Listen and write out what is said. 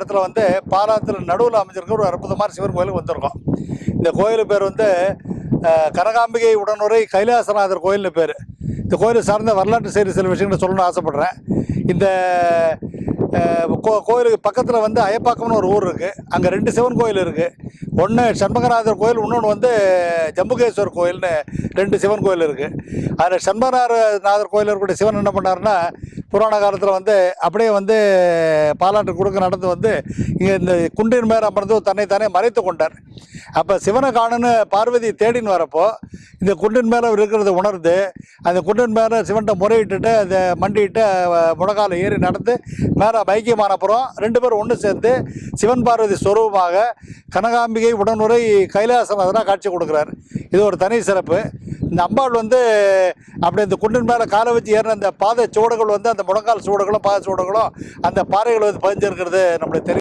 இடத்துல வந்து பாலாத்தில் நடுவில் அமைஞ்சிருக்க ஒரு அற்புதமான சிவன் கோயிலுக்கு வந்திருக்கோம். இந்த கோயில் பேர் வந்து கனகாம்பிகை உடனுரை கைலாசநாதர் கோயில்னு பேர். இந்த கோயிலை சார்ந்த வரலாற்று செய்கிற சில விஷயங்களை சொல்லணும்னு ஆசைப்பட்றேன். இந்த கோ கோயிலுக்கு பக்கத்தில் வந்து அயப்பாக்கம்னு ஒரு ஊர் இருக்குது அங்கே ரெண்டு சிவன் கோயில் இருக்குது ஒன்று சண்முகநாதர் கோயில் இன்னொன்று வந்து ஜம்புகேஸ்வர் கோயில்னு ரெண்டு சிவன் கோயில் இருக்குது அதில் சண்முகநாதர் கோயில் இருக்கக்கூடிய சிவன் என்ன பண்ணாருன்னா புராண காலத்தில் வந்து அப்படியே வந்து பாலாற்று கொடுக்க நடந்து வந்து இங்கே இந்த குண்டின் மேலே அமர்ந்து தன்னைத்தானே மறைத்து கொண்டார். அப்போ சிவனை காணுன்னு பார்வதி தேடின்னு வரப்போ இந்த குண்டின் மேலே இருக்கிறத உணர்ந்து அந்த குன்றின் மேலே சிவன்கிட்ட முறையிட்டுட்டு அதை மண்டிட்டு அஹ், ஏறி நடந்து மேலே பைக்கியமானப்புறம் ரெண்டு பேரும் ஒன்று சேர்ந்து சிவன் பார்வதி ஸ்வரூபமாக கனகாம்பிகை உடனுரை கைலாசநாதனாக காட்சி கொடுக்குறாரு. இது ஒரு தனி சிறப்பு. இந்த அம்பாள் வந்து அப்படி இந்த குண்டின் மேலே காலை வச்சு ஏறின அந்த பாதை சுவடுகள் வந்து அந்த முழங்கால் சுவடுகளும் பாதை சுவடுகளும் அந்த பாறைகள் வந்து பதிஞ்சிருக்கிறது நம்மளுக்கு தெரியும்.